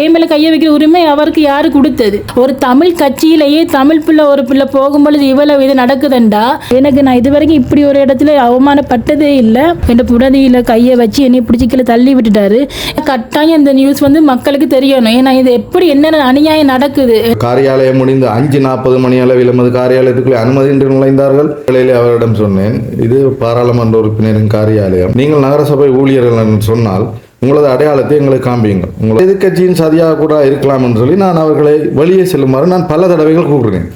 ஏமேல கையை வைக்கிற உரிமை அவருக்கு யாரு கொடுத்தது? ஒரு தமிழ் கட்சியிலேயே தமிழ் பிள்ளை ஒரு பிள்ளை போகும்பொழுது இவ்வளவு இது நடக்குதுண்டா? எனக்கு நான் இது வரைக்கும் இப்படி ஒரு இடத்துல அவமானப்பட்டதே இல்லை. என் புடதியில கையை வச்சு என்னை பிடிச்சிக்கல தள்ளி விட்டுட்டாரு. கட்டாயம் இந்த நியூஸ் வந்து மக்களுக்கு தெரியணும். ஏன்னா இது எப்படி என்னென்ன அநியாயம் நடக்குது? காரியாலயம் முடிந்து அஞ்சு நாற்பது மணி அளவில் எமது காரியாலயத்துக்குள்ளே அனுமதியின்றி நுழைந்தார்கள். வேளையிலே அவரிடம் சொன்னேன் இது பாராளுமன்ற உறுப்பினரின் காரியாலயம். நீங்கள் நகரசபை ஊழியர்கள் என்று சொன்னால் உங்களது அடையாளத்தை எங்களுக்கு காண்பியுங்க உங்களை எதிர்க்கட்சியின் சதியாக கூட இருக்கலாம் என்று சொல்லி நான் அவர்களை வெளியே செல்லுமாறு நான் பல தடவைகள் கூப்பிடுறேன்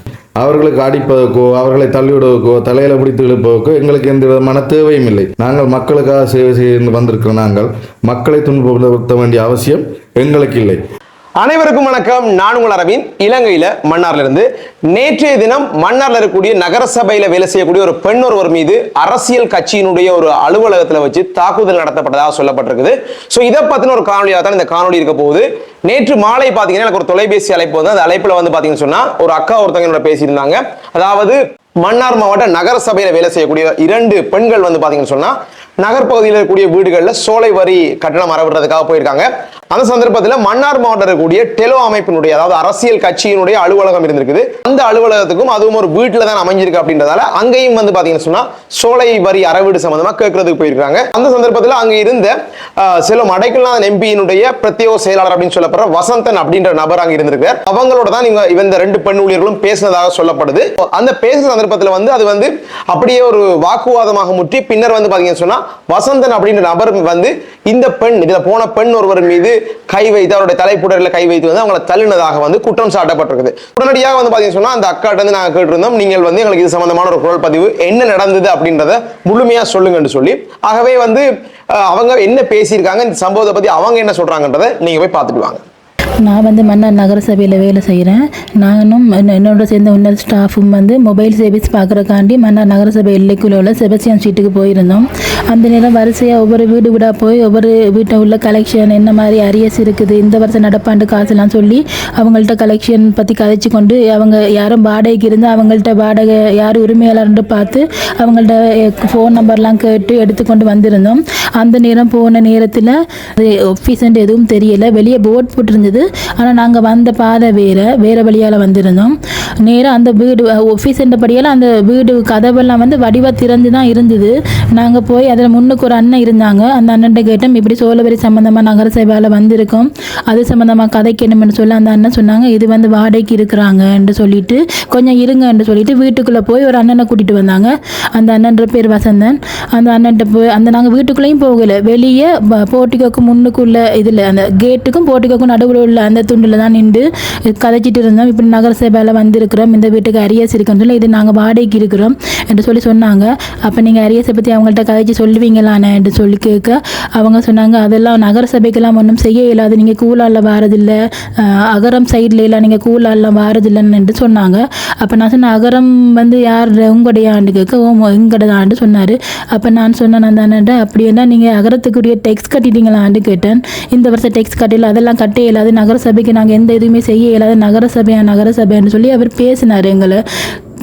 அவர்களுக்கு அடிப்பதற்கோ அவர்களை தள்ளிவிடுவதற்கோ தலையில பிடித்து இழுப்பதற்கோ எங்களுக்கு எந்த விதமான தேவையும் இல்லை. நாங்கள் மக்களுக்காக சேவை செய்து வந்திருக்கிற நாங்கள் மக்களை துன்பப்படுத்த வேண்டிய அவசியம் எங்களுக்கு இல்லை. அனைவருக்கும் வணக்கம். நான் உங்கள் அரவிந்த். இலங்கையில மன்னார்ல இருந்து நேற்றைய தினம் மன்னார்ல இருக்கக்கூடிய நகரசபையில வேலை செய்யக்கூடிய ஒரு பெண் ஒருவர் மீது அரசியல் கட்சியினுடைய ஒரு அலுவலகத்துல வச்சு தாக்குதல் நடத்தப்பட்டதாக சொல்லப்பட்டிருக்குது. ஸோ இதை பத்தின ஒரு காணொலியாக தான் இந்த காணொலி இருக்க போகுது. நேற்று மாலை பாத்தீங்கன்னா எனக்கு ஒரு தொலைபேசி அழைப்பு வந்து அந்த அழைப்புல வந்து பாத்தீங்கன்னு சொன்னா ஒரு அக்கா ஒருத்தங்க என்னோட பேசியிருந்தாங்க. அதாவது மன்னார் மாவட்ட நகரசபையில் வேலை செய்யக்கூடிய இரண்டு பெண்கள் வந்து பாத்தீங்கன்னு சொன்னா நகர்ப்பகுதியில் இருக்கக்கூடிய வீடுகளில் சோலை வரி கட்டணம் அறவிடுறதுக்காக போயிருக்காங்க. அந்த சந்தர்ப்பத்தில் மன்னார் மாவட்டம் இருக்கக்கூடிய டெலோ அமைப்பினுடைய அதாவது அரசியல் கட்சியினுடைய அலுவலகம் இருந்திருக்குது. அந்த அலுவலகத்துக்கும் அதுவும் ஒரு வீட்டில் தான் அமைஞ்சிருக்கு அப்படின்றதால அங்கேயும் வந்து பார்த்தீங்கன்னு சொன்னால் சோலை வரி அறவீடு சம்மந்தமாக கேட்கறதுக்கு போயிருக்காங்க. அந்த சந்தர்ப்பத்தில் அங்கே இருந்த சில மடைக்கல்நாதன் எம்பியினுடைய பிரத்யேக செயலாளர் அப்படின்னு சொல்லப்படுற வசந்தன் அப்படின்ற நபர் அங்கே இருந்திருக்கார் அவங்களோட தான் இவங்க இந்த ரெண்டு பெண் ஊழியர்களும் பேசினதாக சொல்லப்படுது. அந்த பேசுகிற சந்தர்ப்பத்தில் வந்து அது வந்து அப்படியே ஒரு வாக்குவாதமாக முற்றி பின்னர் வந்து பார்த்தீங்கன்னு சொன்னால் வசந்தன் அப்படின்ற நபர் வந்து இந்த பெண் இதுல போன பெண் ஒருவர் மீது கை வைத்து அவருடைய தலைப்புடரில் கை வைத்து வந்து அவங்களை தள்ளினதாக வந்து குற்றம் சாட்டப்பட்டிருக்குது. உடனடியாக வந்து பார்த்தீங்கன்னு சொன்னா அந்த அக்காட்ட வந்து நாங்கள் கேட்டிருந்தோம். நீங்கள் வந்து எங்களுக்கு இது சம்பந்தமான ஒரு குரல் பதிவு என்ன நடந்தது அப்படின்றத முழுமையா சொல்லுங்கன்னு சொல்லி. ஆகவே வந்து அவங்க என்ன பேசியிருக்காங்க இந்த சம்பவத்தை பத்தி அவங்க என்ன சொல்கிறாங்கன்றதை நீங்க போய் பார்த்துட்டு வாங்க. நான் வந்து மன்னார் நகரசபையில் வேலை செய்கிறேன் நானும் என்ன- என்னோட சேர்ந்த இன்னொரு ஸ்டாஃபும் வந்து மொபைல் சர்வீஸ் பார்க்குறக்காண்டி மன்னார் நகரசபை எல்லைக்குள்ள உள்ள செபஸ்டியன் ஸ்ட்ரீட்டுக்கு போயிருந்தோம். அந்த நேரம் வரிசையாக ஒவ்வொரு வீடு வீடாக போய் ஒவ்வொரு வீட்டை உள்ள கலெக்ஷன் என்ன மாதிரி அரியஸ் இருக்குது இந்த வருஷம் நடப்பாண்டு காசுலாம் சொல்லி அவங்கள்ட்ட கலெக்ஷன் பற்றி கதைச்சு கொண்டு அவங்க யாரும் வாடகைக்கு இருந்து அவங்கள்ட்ட வாடகை யார் உரிமையாளர்னு பார்த்து அவங்கள்ட்ட ஃபோன் நம்பர்லாம் கேட்டு எடுத்துக்கொண்டு வந்திருந்தோம். அந்த நேரம் போன நேரத்தில் ஆஃபீஸ்ன்ட்டு எதுவும் தெரியல. வெளியே போர்ட் போட்டிருந்தது. ஆனால் நாங்கள் வந்த பாதை வேறு வேறு வழியால் வந்திருந்தோம். நேராக அந்த வீடு ஆஃபீஸ்ன்றபடியால் அந்த வீடு கதவெல்லாம் வந்து வடிவாக திறந்து தான் இருந்தது. நாங்கள் போய் அதில் முன்னுக்கு ஒரு அண்ணன் இருந்தாங்க. அந்த அண்ணன்ட்ட கேட்டோம் இப்படி சோழவரி சம்மந்தமாக நகர சேவையில் வந்திருக்கோம். அது சம்மந்தமாக கதைக்கணும்னு சொல்லி. அந்த அண்ணன் சொன்னாங்க இது வந்து வாடகைக்கு இருக்கிறாங்கன்னு சொல்லிட்டு கொஞ்சம் இருங்கன்னு சொல்லிட்டு வீட்டுக்குள்ளே போய் ஒரு அண்ணனை கூட்டிகிட்டு வந்தாங்க. அந்த அண்ணன்ற பேர் வசந்தன். அந்த அண்ணன்ட்ட போய் அந்த நாங்கள் வீட்டுக்குள்ளேயும் போகலை. வெளியே போட்டிக்கோக்கு முன்னுக்குள்ள இதில் அந்த கேட்டுக்கும் போட்டிக்கோக்கும் நடுவில் உள்ள அந்த துண்டில் தான் நின்று கதைச்சிட்டு இருந்தோம். இப்படி நகரசபையில் வந்திருக்கிறோம். இந்த வீட்டுக்கு அரியஸ் இருக்குன்னு சொல்லி இது நாங்கள் வாடகைக்கு இருக்கிறோம் என்று சொல்லி சொன்னாங்க. அப்போ நீங்கள் அரியஸை பற்றி அவங்கள்ட்ட கதைச்சி சொல்லுவீங்களானே என்று சொல்லி கேட்க அவங்க சொன்னாங்க அதெல்லாம் நகரசபைக்கெல்லாம் ஒன்றும் செய்ய இயலாது. நீங்கள் கூலாலில் வாரதில்லை அகரம் சைடில் இல்லை நீங்கள் கூலாலெலாம் வாரதில்லைன்னு சொன்னாங்க. அப்போ நான் சொன்னேன் அகரம் வந்து யார்? உங்களுடையாண்டு கேட்க ஓ எங்கடதான்னு சொன்னார். அப்போ நான் சொன்னேன் அந்த அப்படி அப்படின்னா நீங்கள் அகரத்துக்குரிய டெக்ஸ் கட்டிட்டீங்களான்னு கேட்டேன். இந்த வருஷம் டெக்ஸ் கட்டில அதெல்லாம் கட்ட இயலாது. நகரசபைக்கு நாங்கள் எந்த இதுவுமே செய்ய இயலாது நகரசபையா நகரசபைன்னு சொல்லி அவர் பேசினார் எங்களை.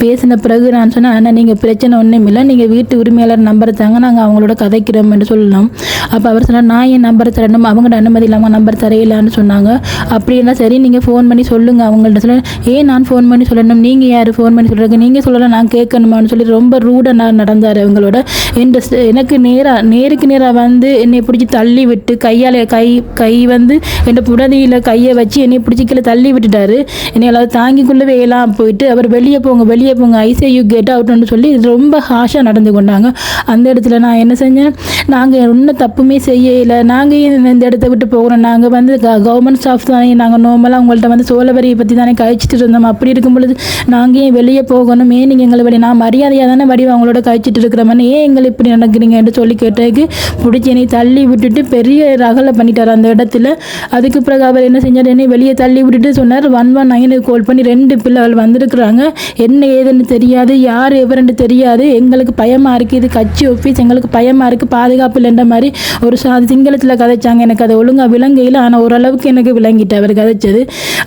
பேசின பிறகு நான் சொன்னேன் அண்ணா நீங்கள் பிரச்சனை ஒன்றும் இல்லை. நீங்கள் வீட்டு உரிமையாளர் நம்பர் தாங்க. நாங்கள் அவங்களோட கதைக்கிறோம் என்று சொல்லலாம். அப்போ அவர் சொன்னார் நான் என் நம்பர் தரணும்? அவங்களோட அனுமதி இல்லாமல் நம்பர் தரையிலான்னு சொன்னாங்க. அப்படின்னா சரி நீங்கள் ஃபோன் பண்ணி சொல்லுங்கள் அவங்கள்ட்ட சொல்ல ஏன் நான் ஃபோன் பண்ணி சொல்லணும்? நீங்கள் யார் ஃபோன் பண்ணி சொல்கிறீங்க நீங்கள் சொல்லலாம் நான் கேட்கணுமான்னு சொல்லி ரொம்ப ரூடாக நான் நடந்தார் அவங்களோட இன்ட்ரெஸ்ட் எனக்கு நேராக நேருக்கு நேராக வந்து என்னை பிடிச்சி தள்ளி விட்டு கையால் கை கை வந்து என் புடதியில் கையை வச்சு என்னை பிடிச்சி கீழே தள்ளி விட்டுட்டாரு. என்னை அதாவது தாங்கிக்குள்ளவே எல்லாம் போயிட்டு அவர் வெளியே போங்க வெளியே போங்க ஐசிஐயூ கெட் அவுட்னு சொல்லி ரொம்ப ஹாஷாக நடந்து கொண்டாங்க. அந்த இடத்துல நான் என்ன செஞ்சேன்? நாங்கள் இன்னும் தப்புமே செய்யலை. நாங்கள் இந்த இடத்த விட்டு போகிறோம் நாங்கள் வந்து கவர்மெண்ட் ஸ்டாஃப் தானே. நாங்கள் நார்மலாக உங்கள்கிட்ட வந்து சோழவரியை பற்றி தானே கழிச்சிட்டு இருந்தோம். அப்படி இருக்கும் பொழுது நாங்கள் ஏன் வெளியே போகணும்? ஏன் நீங்கள் எங்களை வெளியே நான் மரியாதையாக தானே வடிவம் அவங்களோட கழிச்சிட்டு இருக்கிறோம்னு ஏன் எங்களை இப்படி நடக்கிறீங்கன்னு சொல்லி கேட்டதுக்கு பிடிச்சி என்னை தள்ளி விட்டுட்டு பெரிய ரகலை பண்ணிட்டார் அந்த இடத்துல. அதுக்கு பிறகு அவர் என்ன செஞ்சார்? என்னை வெளியே தள்ளி விட்டுட்டு சொன்னார். ஒன் ஒன் நைனுக்கு கால் பண்ணி ரெண்டு பிள்ளைகள் வந்திருக்கிறாங்க. என்னை ஏதுன்னு தெரியாது யார் எவருன்னு தெரியாது. எங்களுக்கு பயமாக இருக்குது இது கட்சி ஆஃபீஸ் எங்களுக்கு பயமாக இருக்குது பாதுகாப்பு இல்லைன்ற மாதிரி ஒரு சா சிங்களத்தில் கதைச்சாங்க. எனக்கு அது ஒழுங்காக விளங்கையில் ஆனால் ஓரளவுக்கு எனக்கு விளங்கிட்டு அவர் கதைச்சது.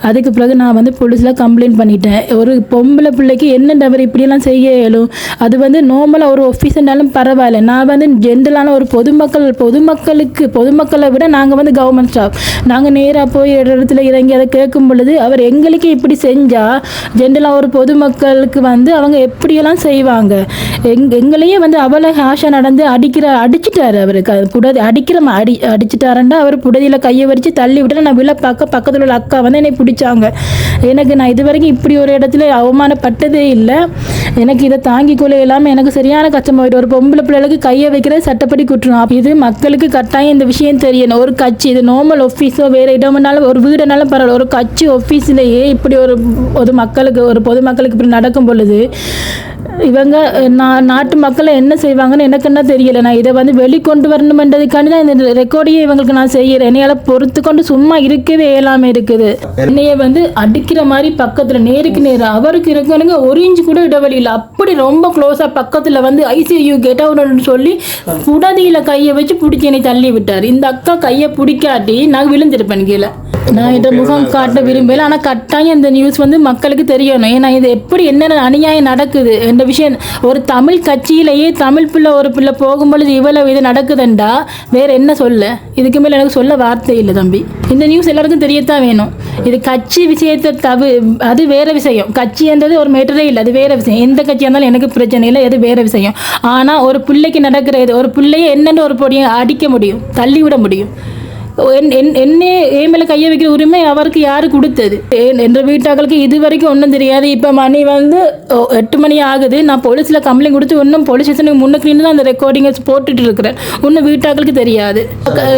அதுக்கு பிறகு நான் வந்து போலீஸில் கம்ப்ளைண்ட் பண்ணிட்டேன். ஒரு பொம்பளை பிள்ளைக்கு என்னென்ன அவர் இப்படியெல்லாம் செய்ய இயலும். அது வந்து நார்மலாக ஒரு ஆஃபீஸ்னாலும் பரவாயில்ல. நான் வந்து ஜென்ரலான ஒரு பொதுமக்கள் பொதுமக்களுக்கு பொதுமக்களை விட நாங்கள் வந்து கவர்மெண்ட் ஸ்டாஃப் நாங்கள் நேராக போய் இடத்துல இறங்கி அதை கேட்கும் பொழுது அவர் எங்களுக்கு இப்படி செஞ்சால் ஜென்ரலாக ஒரு பொதுமக்களுக்கு வந்து அவங்க எப்படியெல்லாம் செய்வாங்க? எங் எங்களையே வந்து அவ்வளோ ஹாஷாக நடந்து அடிக்கிற அடிச்சிட்டாரு அவருக்கு புடதி அடிக்கிற அடி அடிச்சிட்டாருண்டா அவர் புடதியில் கையை வரிச்சு தள்ளி விட்டு நான் விழ பார்க்க பக்கத்தில் உள்ள அக்கா வந்து என்னை பிடிச்சாங்க. எனக்கு நான் இது வரைக்கும் இப்படி ஒரு இடத்துல அவமானப்பட்டதே இல்லை. எனக்கு இதை தாங்கி கொள்ள இல்லாமல் எனக்கு சரியான கஷ்டமாயிட்டு ஒரு பொம்பளை பிள்ளைகளுக்கு கையை வைக்கிறது சட்டப்படி குற்றம். இது மக்களுக்கு கட்டாயம் இந்த விஷயம் தெரியணும். ஒரு கட்சி இது நார்மல் ஆஃபீஸோ வேறு இடம்னாலும் ஒரு வீடுனாலும் பரவாயில்ல. ஒரு கட்சி ஆஃபீஸ்லேயே இப்படி ஒரு பொது மக்களுக்கு ஒரு பொதுமக்களுக்கு இப்படி நடக்கும் பொழுது இவங்க நான் நாட்டு மக்களை என்ன செய்வாங்கன்னு எனக்கு என்ன தெரியல. நான் இதை வந்து வெளிக்கொண்டு வரணுமென்றதுக்காண்டி தான் இந்த ரெக்கார்டையே இவங்களுக்கு நான் செய்கிறேன் என்னையால் பொறுத்து கொண்டு சும்மா இருக்கவே இயலாமல் இருக்குது. என்னைய வந்து அடிக்கிற மாதிரி பக்கத்தில் நேருக்கு நேர் அவருக்கு இருக்கணுங்க ஒரு இன்ச்சு கூட இடைவெளி இல்லை. அப்படி ரொம்ப க்ளோஸாக பக்கத்தில் வந்து ஐசியூ கெட் அவுட்னு சொல்லி புடதியில் கையை வச்சு பிடிச்சி என்னை தள்ளி விட்டார். இந்த அக்கா கையை பிடிக்காட்டி நான் விழுந்திருப்பேன் கீழே. நான் இதை முகம் காட்ட விரும்பல. ஆனால் கட்டாயம் இந்த நியூஸ் வந்து மக்களுக்கு தெரியணும். ஏன்னா இது எப்படி என்னென்ன அநியாயம் நடக்குது என்ற விஷயம். ஒரு தமிழ் கட்சியிலேயே தமிழ் பிள்ளை ஒரு பிள்ளை போகும்பொழுது இவ்வளவு இது நடக்குதுண்டா? வேற என்ன சொல்ல? இதுக்கு மேலே எனக்கு சொல்ல வார்த்தை இல்லை தம்பி. இந்த நியூஸ் எல்லாருக்கும் தெரியத்தான் வேணும். இது கட்சி விஷயத்தை தவி அது வேற விஷயம். கட்சின்றது ஒரு மேட்டரே இல்லை அது வேற விஷயம். எந்த கட்சியாக இருந்தாலும் எனக்கு பிரச்சனை இல்லை அது வேற விஷயம். ஆனால் ஒரு பிள்ளைக்கு நடக்கிற இது ஒரு பிள்ளையை என்னென்னு ஒரு பொடியை அடிக்க முடியும் தள்ளி விட முடியும். என்னே என் மேலே கையை வைக்கிற உரிமை அவருக்கு யாரு கொடுத்தது? என்- என்ற வீட்டாக்களுக்கு இது வரைக்கும் ஒன்றும் தெரியாது. இப்போ மணி வந்து எட்டு மணி ஆகுது. நான் போலீஸில் கம்ப்ளைண்ட் கொடுத்து இன்னும் போலீஸ் ஸ்டேஷனுக்கு முன்னுக்கு தான் அந்த ரெக்கார்டிங்கை போட்டுட்டு இருக்கிறேன். இன்னும் வீட்டாக்களுக்கு தெரியாது.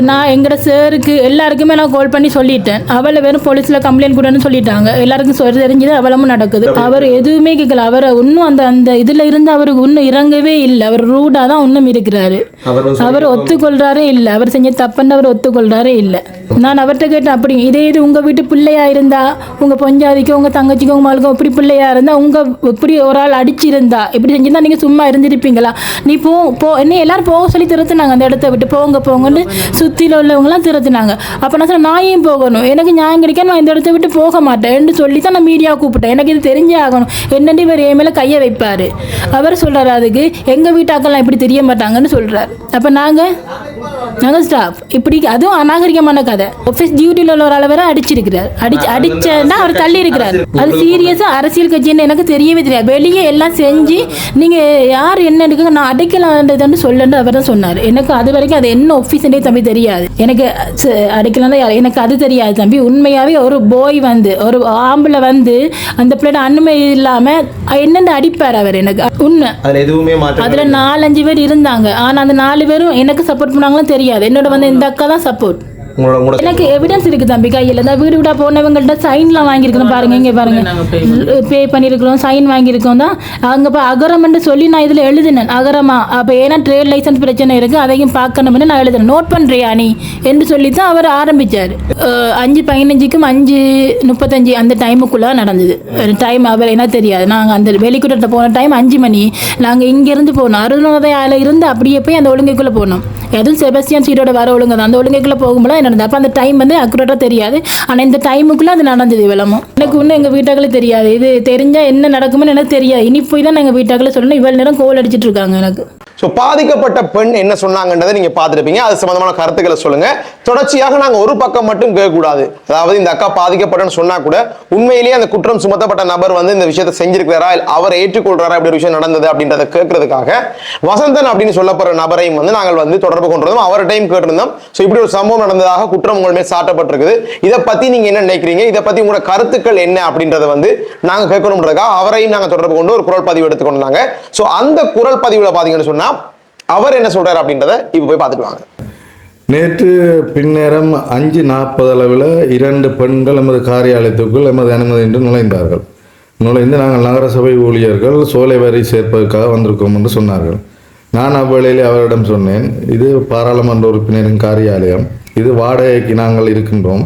நான் எங்கட சாருக்கு எல்லாருக்குமே நான் கால் பண்ணி சொல்லிட்டேன். அவளை வெறும் போலீஸில் கம்ப்ளைண்ட் கொடுன்னு சொல்லிட்டாங்க. எல்லாருக்கும் சொல்லி தெரிஞ்சது அவளமும் நடக்குது. அவர் எதுவுமே கேட்கல அவரை இன்னும் அந்த அந்த இதில் இருந்து அவருக்கு இன்னும் இறங்கவே இல்லை. அவர் ரூடாக தான் இன்னும் இருக்கிறாரு. அவர் ஒத்துக்கொள்றாரே இல்லை. அவர் செஞ்ச தப்புன்னு அவர் ஒத்துக்கொள்றாரே இல்லை. நான் அவர்கிட்ட கேட்டேன் அப்படி இதே இது உங்கள் வீட்டு பிள்ளையாக இருந்தா உங்கள் பொஞ்சாதிக்கு உங்கள் தங்கச்சிக்கும் உங்கள் மாலுக்கும் இப்படி பிள்ளையாக இருந்தால் உங்கள் இப்படி ஒரு ஆள் அடிச்சிருந்தா இப்படி செஞ்சிருந்தா நீங்கள் சும்மா இருந்திருப்பீங்களா? நீ போ போ என்ன எல்லாரும் போக சொல்லி திருத்தினாங்க அந்த இடத்த விட்டு. போங்க போங்கன்னு சுற்றியில் உள்ளவங்களாம் திருத்தினாங்க அப்போ நான் சொன்னேன் நான் ஏன் போகணும்? எனக்கு நியாயம் கிடைக்க நான் இந்த இடத்த விட்டு போக மாட்டேன்னு சொல்லி தான் நான் மீடியா கூப்பிட்டேன். எனக்கு இது தெரிஞ்சே ஆகணும். என்னன்னு இவர் என் மேலே கையை வைப்பார். அவர் சொல்கிறார் அதுக்கு எங்கள் வீட்டாக்கெல்லாம் இப்படி தெரிய மாட்டாங்கன்னு சொல்கிறார் அப்போ நாங்கள் நாங்க ஸ்டாஃப் இப்படி அதுவும் அநாகரிகமான கதை. ஆஃபீஸ் டியூட்டியில் உள்ள ஒரு அளவரை அடிச்சிருக்கிறார். அடிச்சு அடிச்சா அவர் தள்ளி இருக்கிறார் அது சீரியஸா அரசியல் கட்சின்னு எனக்கு தெரியவே தெரியாது. வெளியே எல்லாம் செஞ்சு நீங்க யார் என்ன எடுக்க நான் அடைக்கலான்றதுன்னு சொல்லன்னு அவர் தான் சொன்னார். எனக்கு அது வரைக்கும் அது என்ன ஆஃபீஸ்ன்றே தம்பி தெரியாது. எனக்கு அடைக்கலாம் தான் யார் எனக்கு அது தெரியாது தம்பி. உண்மையாவே ஒரு போய் வந்து ஒரு ஆம்பளை வந்து அந்த பிள்ளைட அனுமதி இல்லாம என்னென்ன அடிப்பார் அவர் எனக்கு. உண்மை. அதுல நாலஞ்சு பேர் இருந்தாங்க. ஆனா அந்த நாலு பேரும் எனக்கு சப்போர்ட் பண்ணாங்களும் முடியாது. என்னோட வந்து இந்த அக்கா தான் சப்போர்ட் உங்களோட எனக்கு எவிடன்ஸ் இருக்கு தம்பி கையில். இந்த வீடு விடா போனவங்கள்ட்ட சைன்லாம் வாங்கியிருக்கணும் பாருங்க இங்க பாருங்க. பே பண்ணியிருக்கிறோம் சைன் வாங்கியிருக்கோம் தான். அங்கே இப்போ அகரம்னு சொல்லி நான் இதில் எழுதினேன் அகரமா. அப்போ ஏன்னா ட்ரேட் லைசன்ஸ் பிரச்சனை இருக்கு அதையும் பார்க்கணும்னு நான் எழுதினேன். நோட் பண்ணுறியா நீ? என்று சொல்லி தான் அவர் ஆரம்பிச்சார். அஞ்சு பதினஞ்சுக்கும் அஞ்சு முப்பத்தஞ்சு அந்த டைமுக்குள்ளே நடந்தது. டைம் அவர் என்ன தெரியாது. நாங்கள் அந்த வெளிக்கூட்டத்தை போன டைம் அஞ்சு மணி. நாங்கள் இங்கேருந்து போனோம். அருணோதயாவில் இருந்து அப்படியே போய் அந்த ஒழுங்குக்குள்ளே போனோம். அதுவும் செபஸ்டியன் சீட்டோட வர ஒழுங்கு அந்த ஒழுங்குக்குள்ளே போகும்போது நடந்தது. அப்போ அந்த டைம் வந்து அக்குரேட்டாக தெரியாது. ஆனால் இந்த டைமுக்குள்ளே அது நடந்தது இவ்வளமும் எனக்கு இன்னும் எங்கள் வீட்டாக்களே தெரியாது. இது தெரிஞ்சால் என்ன நடக்குமோன்னு எனக்கு தெரியாது. இனி போய் தான் எங்கள் வீட்டாக்களே சொல்லணும். இவ்வளோ நேரம் கோல் அடிச்சிட்டு இருக்காங்க எனக்கு. ஸோ பாதிக்கப்பட்ட பெண் என்ன சொன்னாங்கன்றதை நீங்க பார்த்துருப்பீங்க. அது சம்பந்தமான கருத்துக்களை சொல்லுங்க. தொடர்ச்சியாக நாங்கள் ஒரு பக்கம் மட்டும் கேட்கக்கூடாது. அதாவது இந்த அக்கா பாதிக்கப்பட்டன்னு சொன்னா கூட உண்மையிலேயே அந்த குற்றம் சுமத்தப்பட்ட நபர் வந்து இந்த விஷயத்தை செஞ்சிருக்கிறாரா? இல்லை அவர் ஏற்றுக்கொள்றாரா? அப்படி ஒரு விஷயம் நடந்தது அப்படின்றத கேட்கறதுக்காக வசந்தன் அப்படின்னு சொல்லப்படுற நபரையும் வந்து நாங்கள் வந்து தொடர்பு கொண்டிருந்தோம். அவர்கிட்டையும் கேட்டிருந்தோம். ஸோ இப்படி ஒரு சம்பவம் நடந்ததாக குற்றம் உங்கள் மேல் சாட்டப்பட்டிருக்குது. இதை பத்தி நீங்க என்ன நினைக்கிறீங்க? இதை பத்தி உங்களோட கருத்துக்கள் என்ன அப்படின்றத வந்து நாங்கள் கேட்கணுன்றதுக்காக அவரையும் நாங்கள் தொடர்பு கொண்டு ஒரு குரல் பதிவு எடுத்துக்கொண்டாங்க. ஸோ அந்த குரல் பதிவுல பாத்தீங்கன்னு சொன்னா அவர் என்ன சொல்றாரு அப்படின்றத இப்போ போய் பார்த்துட்டு வாங்க. நேற்று பின்னேரம் அஞ்சு நாற்பது அளவில் இரண்டு பெண்கள் எமது காரியாலயத்துக்குள் எமது அனுமதியின்றி நுழைந்தார்கள். நுழைந்து நாங்கள் நகரசபை ஊழியர்கள் சோலை வரி சேர்ப்பதற்காக வந்திருக்கோம் என்று சொன்னார்கள். நான் அவ்வேளையில் அவரிடம் சொன்னேன் இது பாராளுமன்ற உறுப்பினரின் காரியாலயம். இது வாடகைக்கு நாங்கள் இருக்கின்றோம்.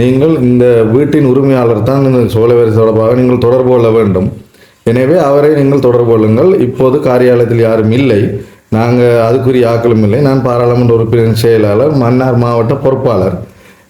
நீங்கள் இந்த வீட்டின் உரிமையாளர் தான் இந்த சோலை வரி தொடர்பாக நீங்கள் தொடர்பு கொள்ள வேண்டும். எனவே அவரை நீங்கள் தொடர்பு கொள்ளுங்கள். இப்போது காரியாலயத்தில் யாரும் இல்லை. நாங்கள் அதுக்குரிய ஆக்களும் இல்லை. நான் பாராளுமன்ற உறுப்பினரின் செயலாளர் மன்னார் மாவட்ட பொறுப்பாளர்.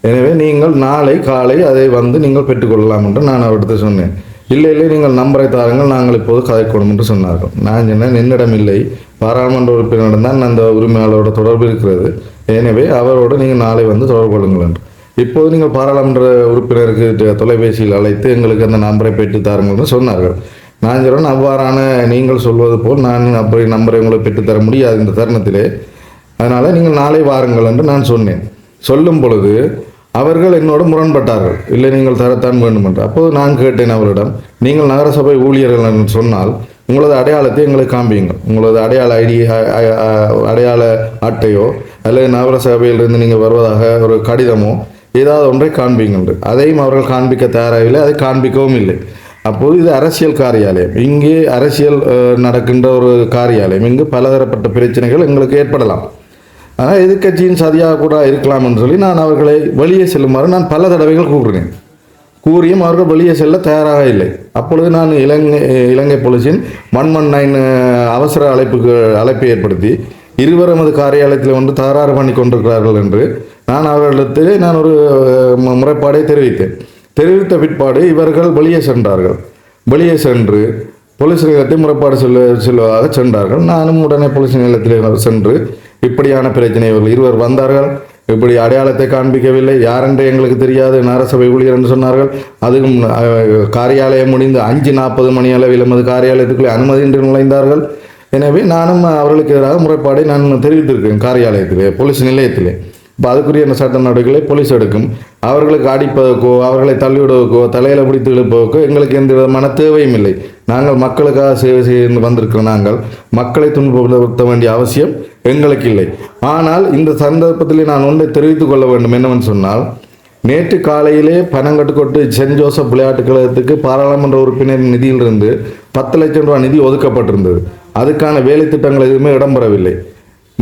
எனவே நீங்கள் நாளை காலை அதை வந்து நீங்கள் பெற்றுக்கொள்ளலாம் என்று நான் அவர்கிட்ட சொன்னேன். இல்லை இல்லை நீங்கள் நம்பரை தாருங்கள் நாங்கள் இப்போது கதைக்கணும் என்று சொன்னார்கள். நான் சொன்னேன் என்னிடம் இல்லை. பாராளுமன்ற உறுப்பினரிடம் தான் அந்த உரிமையாளரோட தொடர்பு இருக்கிறது. எனவே அவரோடு நீங்கள் நாளை வந்து தொடர்பு கொள்ளுங்கள் என்று. இப்போது நீங்கள் பாராளுமன்ற உறுப்பினருக்கு தொலைபேசியில் அழைத்து எங்களுக்கு அந்த நம்பரை பெற்று தாருங்கள்னு சொன்னார்கள். நான் சொல்கிறேன் அவ்வாறான நீங்கள் சொல்வது போல் நான் அப்படி நம்பரை உங்களுக்கு பெற்றுத்தர முடியாது இந்த தருணத்திலே. அதனால் நீங்கள் நாளை வாருங்கள் என்று நான் சொன்னேன். சொல்லும் பொழுது அவர்கள் என்னோடு முரண்பட்டார்கள். இல்லை நீங்கள் தரத்தான் வேண்டும் என்று அப்போது நான் கேட்டேன் அவரிடம் நீங்கள் நகரசபை ஊழியர்கள் என்று சொன்னால் உங்களது அடையாளத்தை எங்களுக்கு காண்பியுங்கள். உங்களது அடையாள ஐடி அடையாள அட்டையோ அல்லது நகரசபையிலிருந்து நீங்கள் வருவதாக ஒரு கடிதமோ ஏதாவது ஒன்றை காண்பீங்கள் அதையும் அவர்கள் காண்பிக்க தயாராகவில்லை அதை காண்பிக்கவும் இல்லை. அப்போது இது அரசியல் காரியாலயம் இங்கே அரசியல் நடக்கின்ற ஒரு காரியாலயம் இங்கு பலதரப்பட்ட பிரச்சனைகள் எங்களுக்கு ஏற்படலாம் ஆனால் எதிர்க்கட்சியின் சதியாக கூட இருக்கலாம் என்று சொல்லி நான் அவர்களை வெளியே செல்லுமாறு நான் பல தடவைகள் கூறினேன் கூறியும் அவர்கள் வெளியே செல்ல தயாராக இல்லை அப்பொழுது நான் இலங்கை இலங்கை போலீஸின் ஒன் ஒன் நைன் அவசர அழைப்புக்கு அழைப்பை ஏற்படுத்தி இருவரமது காரியாலயத்தில் வந்து தகராறு பண்ணி கொண்டிருக்கிறார்கள் என்று நான் அவர்களிடத்தில் நான் ஒரு முறைப்பாடை தெரிவித்தேன் தெரிவித்த பிற்பாடு இவர்கள் வெளியே சென்றார்கள். வெளியே சென்று போலீஸ் நிலையத்தை முறைப்பாடு செல்ல செல்வதாக சென்றார்கள். நானும் உடனே போலீஸ் நிலையத்தில் சென்று இப்படியான பிரச்சனை இவர்கள் இருவர் வந்தார்கள். இப்படி அடையாளத்தை காண்பிக்கவில்லை. யாரென்று எங்களுக்கு தெரியாது நரசபை ஊழியர் என்று சொன்னார்கள். அதுவும் காரியாலயம் முடிந்து அஞ்சு நாற்பது மணி அளவில் எமது காரியாலயத்துக்குள்ளே அனுமதியின்றி நுழைந்தார்கள். எனவே நானும் அவர்களுக்கு எதிராக முறைப்பாடை நான் தெரிவித்திருக்கேன் காரியாலயத்திலே போலீஸ் நிலையத்திலே. இப்போ அதுக்குரிய சட்ட நடவடிக்கைகளை போலீஸ் எடுக்கும்? அவர்களுக்கு அடிப்பதற்கோ அவர்களை தள்ளிவிடுவதற்கோ தலையில் பிடித்து இழுப்பதற்கோ எங்களுக்கு எந்த விதமான தேவையும் இல்லை. நாங்கள் மக்களுக்காக சேவை செய்து வந்திருக்கிற நாங்கள் மக்களை துன்பப்படுத்த வேண்டிய அவசியம் எங்களுக்கு இல்லை. ஆனால் இந்த சந்தர்ப்பத்திலே நான் ஒன்றை தெரிவித்துக் கொள்ள வேண்டும். என்னவென்று சொன்னால் நேற்று காலையிலே பனங்கட்டுக்கொட்டு சென்ட் ஜோசப் விளையாட்டுக் கழகத்துக்கு பாராளுமன்ற உறுப்பினர் நிதியிலிருந்து பத்து லட்சம் ரூபாய் நிதி ஒதுக்கப்பட்டிருந்தது. அதுக்கான வேலை திட்டங்கள் எதுவுமே இடம்பெறவில்லை.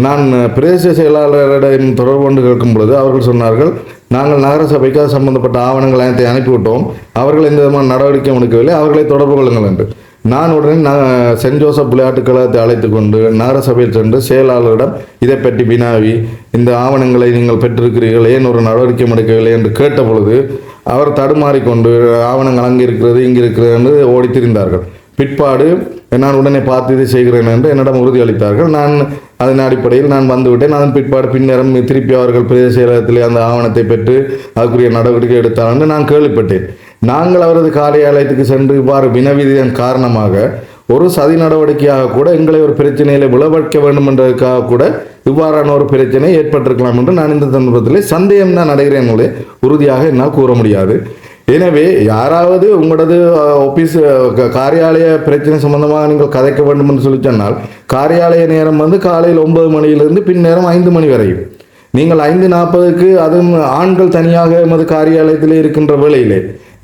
நான் பிரதேச செயலாளரிடம் தொடர்பு கொண்டு கேட்கும் பொழுது அவர்கள் சொன்னார்கள் நாங்கள் நகரசபைக்கு அது சம்பந்தப்பட்ட ஆவணங்கள் அனைத்தை அனுப்பிவிட்டோம். அவர்கள் எந்த விதமான நடவடிக்கை எடுக்கவில்லை. அவர்களை தொடர்பு கொள்ளுங்கள் என்று. நான் உடனே நான் சென்ட் ஜோசப் விளையாட்டுக் கழகத்தை அழைத்து கொண்டு நகரசபையில் சென்று செயலாளரிடம் இதை பற்றி வினாவி இந்த ஆவணங்களை நீங்கள் பெற்றிருக்கிறீர்கள். ஏன் ஒரு நடவடிக்கை எடுக்கவில்லை? என்று கேட்ட பொழுது அவர் தடுமாறிக்கொண்டு ஆவணங்கள் அங்கே இருக்கிறது இங்கே இருக்கிறது என்று ஓடி திரிந்தார்கள் பிற்பாடு நான் உடனே பார்த்து இதை செய்கிறேன் என்று என்னிடம் உறுதியளித்தார்கள். நான் அதன் அடிப்படையில் நான் வந்துவிட்டேன். அதன் பிற்பாடு பின்னரம் திருப்பி அவர்கள் பிரதேச செயலகத்திலே அந்த ஆவணத்தை பெற்று அதுக்குரிய நடவடிக்கை எடுத்தார் என்று நான் கேள்விப்பட்டேன். நாங்கள் அவரது காரியாலயத்துக்கு சென்று இவ்வாறு வினவிதன் காரணமாக ஒரு சதி நடவடிக்கையாக கூட எங்களை ஒரு பிரச்சனையில விளைவிக்க வேண்டும் என்றதுக்காக கூட இவ்வாறான ஒரு பிரச்சனை ஏற்பட்டிருக்கலாம் என்று நான் இந்த சந்தர்ப்பத்தில் சந்தேகம் தான் அடைகிறேன் என்பதை உறுதியாக என்னால் கூற முடியாது. எனவே யாராவது உங்களது ஆஃபீஸ் காரியாலய பிரச்சனை சம்பந்தமாக நீங்கள் கதைக்க வேண்டும் என்று சொல்லி சொன்னால் காரியாலய நேரம் வந்து காலையில் ஒன்பது மணியிலிருந்து பின்னேரம் ஐந்து மணி வரையும் நீங்கள் ஐந்து நாற்பதுக்கு அதுவும் ஆண்கள் தனியாக எமது காரியாலயத்தில் இருக்கின்ற வேளையிலே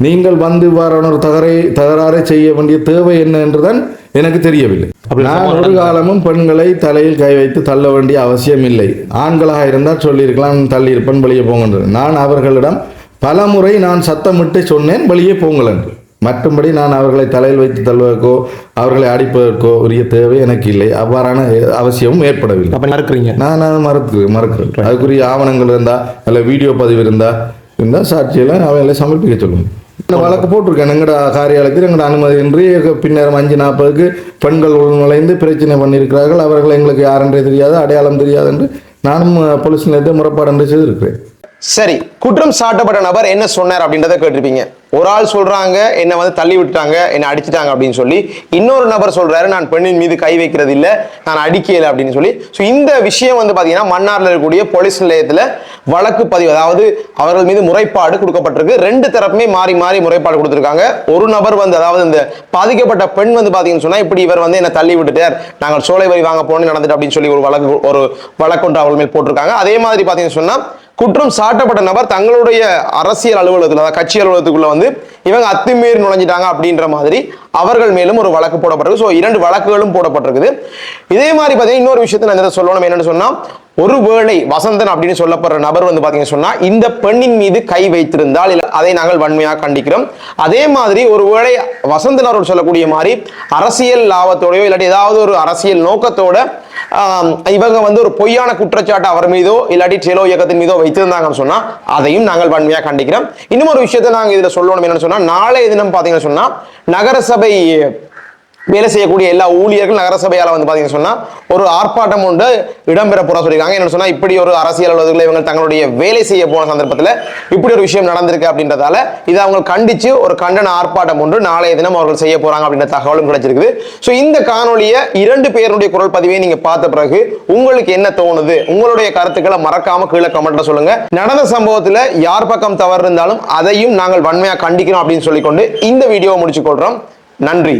நீங்கள் வந்து இவ்வாறான ஒரு தகரை தகராறை செய்ய வேண்டிய தேவை என்ன என்றுதான் எனக்கு தெரியவில்லை. நான் ஒரு காலமும் பெண்களை தலையில் கை வைத்து தள்ள வேண்டிய அவசியம் இல்லை. ஆண்களாக இருந்தால் சொல்லியிருக்கலாம் தள்ளி இருப்பேன் வெளியே போங்க நான் அவர்களிடம் பலமுறை நான் சத்தமிட்டு சொன்னேன் வெளியே போங்கள் என்று. மற்றும்படி நான் அவர்களை தலையில் வைத்து தள்ளுவதற்கோ அவர்களை அடிப்பதற்கோ உரிய தேவை எனக்கு இல்லை. அவ்வாறான அவசியமும் ஏற்படவில்லை. அப்ப மறுக்கிறீங்க? நான் அதை மறுத்து மறுக்கிறேன். அதுக்குரிய ஆவணங்கள் இருந்தா அல்ல வீடியோ பதிவு இருந்தா இருந்தா சாட்சியெல்லாம் அவைகளை சமர்ப்பிக்க சொல்லுங்க நான் வழக்கு போட்டிருக்கேன். எங்கட காரியாலயத்தில் எங்கட அனுமதியின்றி பின்னேரம் அஞ்சு நாற்பதுக்கு பெண்கள் நுழைந்து பிரச்சனை பண்ணியிருக்கிறார்கள். அவர்கள் எங்களுக்கு யாரென்றே தெரியாது அடையாளம் தெரியாது என்று நானும் போலீஸ் நிலையத்தை முறைப்பாடு என்று செய்திருக்கிறேன். சரி குற்றம் சாட்டப்பட்ட நபர் என்ன சொன்னார் அப்படின்றத கேட்டிருப்பீங்க. ஒரு ஆள் சொல்றாங்க என்னை வந்து தள்ளி விட்டுட்டாங்க என்னை அடிச்சிட்டாங்க அப்படின்னு சொல்லி இன்னொரு நபர் சொல்றாரு நான் பெண்ணின் மீது கை வைக்கிறது இல்லை நான் அடிக்கல அப்படின்னு சொல்லி. ஸோ இந்த விஷயம் வந்து பார்த்தீங்கன்னா மன்னாரில் இருக்கக்கூடிய போலீஸ் நிலையத்தில் வழக்கு பதிவு அதாவது அவர்கள் மீது முறைப்பாடு கொடுக்கப்பட்டிருக்கு. ரெண்டு தரப்புமே மாறி மாறி முறைப்பாடு கொடுத்துருக்காங்க. ஒரு நபர் வந்து அதாவது இந்த பாதிக்கப்பட்ட பெண் வந்து பார்த்தீங்கன்னு சொன்னால் இப்படி இவர் வந்து என்னை தள்ளி விட்டுட்டார் நாங்கள் சோலை வரி வாங்க போனோம் நடந்துட்டு அப்படின்னு சொல்லி ஒரு வழக்கு ஒரு வழக்கொன்று அவர்கள் மேல் போட்டிருக்காங்க. அதே மாதிரி பார்த்தீங்கன்னு சொன்னால் குற்றம் சாட்டப்பட்ட நபர் தங்களுடைய அரசியல் அலுவலகத்தில் அதாவது கட்சி அலுவலகத்துக்குள்ள வந்து இவங்க அத்துமீறி நுழைஞ்சிட்டாங்க அப்படின்ற மாதிரி அவர்கள் மேலும் ஒரு வழக்கு போடப்பட்டிருக்கு. ஸோ இரண்டு வழக்குகளும் போடப்பட்டிருக்குது. இதே மாதிரி பார்த்தீங்கன்னா இன்னொரு விஷயத்தை நான் இதை சொல்லணும். என்னன்னு சொன்னால் ஒருவேளை வசந்தன் அப்படின்னு சொல்லப்படுற நபர் வந்து பார்த்தீங்கன்னு சொன்னால் இந்த பெண்ணின் மீது கை வைத்திருந்தால் இல்லை அதை நாங்கள் வன்மையாக கண்டிக்கிறோம். அதே மாதிரி ஒருவேளை வசந்தன் அவர்கள் சொல்லக்கூடிய மாதிரி அரசியல் லாபத்தோடையோ இல்லாட்டி ஏதாவது ஒரு அரசியல் நோக்கத்தோட இவங்க வந்து ஒரு பொய்யான குற்றச்சாட்டு அவர் மீதோ இல்லாட்டி செலோ இயக்கத்தின் மீதோ வைத்திருந்தாங்கன்னு சொன்னா அதையும் நாங்கள் வன்மையாக கண்டிக்கிறோம். இன்னும் ஒரு விஷயத்தை நாங்கள் இதுல சொல்லணும் என்னன்னு சொன்னா நாளைய தினம் பாத்தீங்கன்னு சொன்னா நகரசபை வேலை செய்யக்கூடிய எல்லா ஊழியர்கள் நகரசபையால வந்து பாத்தீங்கன்னு சொன்னா ஒரு ஆர்ப்பாட்டம் உண்டு இடம்பெற போறா சொல்லியிருக்காங்க. என்ன சொன்னா இப்படி ஒரு அரசியல் அலுவலர்கள் இவங்க தங்களுடைய வேலை செய்ய போன சந்தர்ப்பத்தில் இப்படி ஒரு விஷயம் நடந்திருக்கு அப்படின்றதால இதை அவங்க கண்டிச்சு ஒரு கண்டன ஆர்ப்பாட்டம் ஒன்று நாளைய தினம் அவர்கள் செய்ய போறாங்க அப்படின்ற தகவலும் கிடைச்சிருக்குது. ஸோ இந்த காணொலியை இரண்டு பேருடைய குரல் பதிவை நீங்க பார்த்த பிறகு உங்களுக்கு என்ன தோணுது? உங்களுடைய கருத்துக்களை மறக்காம கீழே கமெண்ட்ல சொல்லுங்க. நடந்த சம்பவத்துல யார் பக்கம் தவறு இருந்தாலும் அதையும் நாங்கள் வன்மையா கண்டிக்கிறோம் அப்படின்னு சொல்லிக்கொண்டு இந்த வீடியோவை முடிச்சு கொள்றோம். நன்றி.